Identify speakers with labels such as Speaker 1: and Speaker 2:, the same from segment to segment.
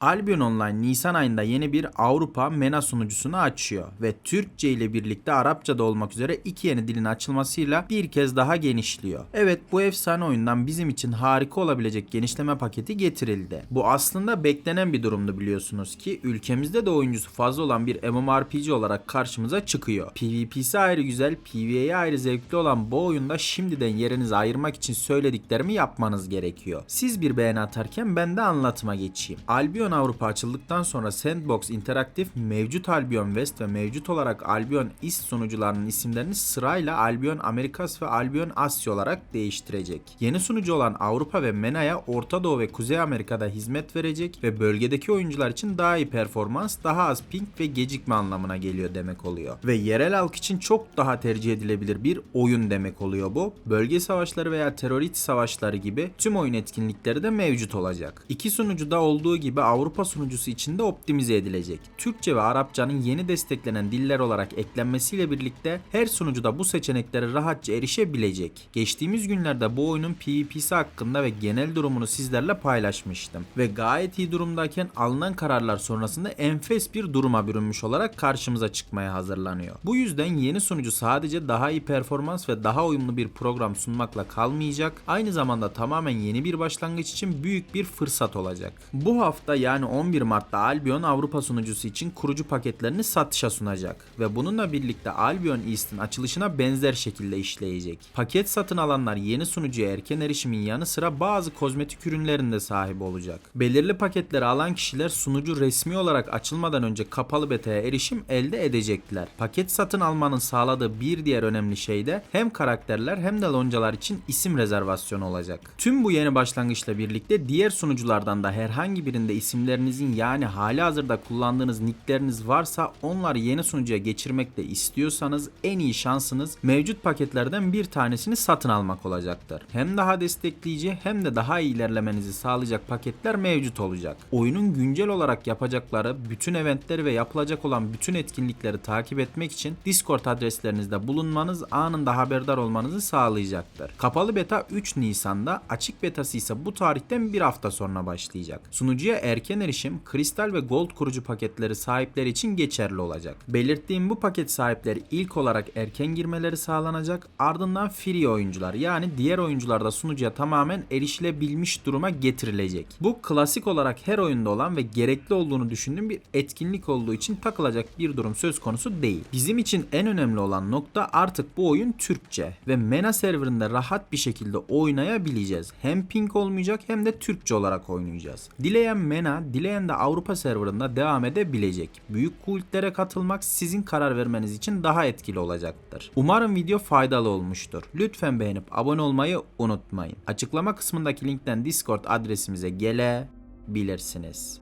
Speaker 1: Albion Online Nisan ayında yeni bir Avrupa MENA sunucusunu açıyor ve Türkçe ile birlikte Arapça da olmak üzere iki yeni dilin açılmasıyla bir kez daha genişliyor. Evet bu efsane oyundan bizim için harika olabilecek genişleme paketi getirildi. Bu aslında beklenen bir durumdu biliyorsunuz ki ülkemizde de oyuncusu fazla olan bir MMORPG olarak karşımıza çıkıyor. PvP'si ayrı güzel, PvE'ye ayrı zevkli olan bu oyunda şimdiden yerinizi ayırmak için söylediklerimi yapmanız gerekiyor. Siz bir beğeni atarken ben de anlatıma geçeyim. Albion Avrupa açıldıktan sonra Sandbox Interactive mevcut Albion West ve mevcut olarak Albion East sunucularının isimlerini sırayla Albion Amerikas ve Albion Asya olarak değiştirecek. Yeni sunucu olan Avrupa ve MENA'ya Orta Doğu ve Kuzey Amerika'da hizmet verecek ve bölgedeki oyuncular için daha iyi performans, daha az ping ve gecikme anlamına geliyor demek oluyor. Ve yerel halk için çok daha tercih edilebilir bir oyun demek oluyor bu. Bölge savaşları veya terörist savaşları gibi tüm oyun etkinlikleri de mevcut olacak. İki sunucuda olduğu gibi Avrupa sunucusu için de optimize edilecek. Türkçe ve Arapçanın yeni desteklenen diller olarak eklenmesiyle birlikte her sunucuda bu seçeneklere rahatça erişebilecek. Geçtiğimiz günlerde bu oyunun PvP'si hakkında ve genel durumunu sizlerle paylaşmıştım. Ve gayet iyi durumdayken alınan kararlar sonrasında enfes bir duruma bürünmüş olarak karşımıza çıkmaya hazırlanıyor. Bu yüzden yeni sunucu sadece daha iyi performans ve daha uyumlu bir program sunmakla kalmayacak, aynı zamanda tamamen yeni bir başlangıç için büyük bir fırsat olacak. Bu hafta yani 11 Mart'ta Albion Avrupa sunucusu için kurucu paketlerini satışa sunacak ve bununla birlikte Albion East'in açılışına benzer şekilde işleyecek. Paket satın alanlar yeni sunucuya erken erişimin yanı sıra bazı kozmetik ürünlerin de sahibi olacak. Belirli paketleri alan kişiler sunucu resmi olarak açılmadan önce kapalı beta'ya erişim elde edecekler. Paket satın almanın sağladığı bir diğer önemli şey de hem karakterler hem de loncalar için isim rezervasyonu olacak. Tüm bu yeni başlangıçla birlikte diğer sunuculardan da herhangi birinde isimlerinizin yani hali hazırda kullandığınız nickleriniz varsa onları yeni sunucuya geçirmek de istiyorsanız en iyi şansınız mevcut paketlerden bir tanesini satın almak olacaktır. Hem daha destekleyici hem de daha iyi ilerlemenizi sağlayacak paketler mevcut olacak. Oyunun güncel olarak yapacakları bütün eventleri ve yapılacak olan bütün etkinlikleri takip etmek için Discord adreslerinizde bulunmanız anında haberdar olmanızı sağlayacaktır. Kapalı beta 3 Nisan'da, açık betası ise bu tarihten bir hafta sonra başlayacak. Sunucuya erken erişim, kristal ve gold kurucu paketleri sahipleri için geçerli olacak. Belirttiğim bu paket sahipleri ilk olarak erken girmeleri sağlanacak, ardından free oyuncular yani diğer oyuncular da sunucuya tamamen erişilebilmiş duruma getirilecek. Bu klasik olarak her oyunda olan ve gerekli olduğunu düşündüğüm bir etkinlik olduğu için takılacak bir durum söz konusu değil. Bizim için en önemli olan nokta artık bu oyun Türkçe ve MENA serverında rahat bir şekilde oynayabileceğiz. Hem ping olmayacak hem de Türkçe olarak oynayacağız. Dileyen MENA, dileyen de Avrupa serverında devam edebilecek. Büyük kultlere katılmak sizin karar vermeniz için daha etkili olacaktır. Umarım video faydalı olmuştur. Lütfen beğenip abone olmayı unutmayın. Açıklama kısmındaki linkten Discord adresimize gelebilirsiniz.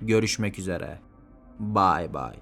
Speaker 1: Görüşmek üzere. Bye bye.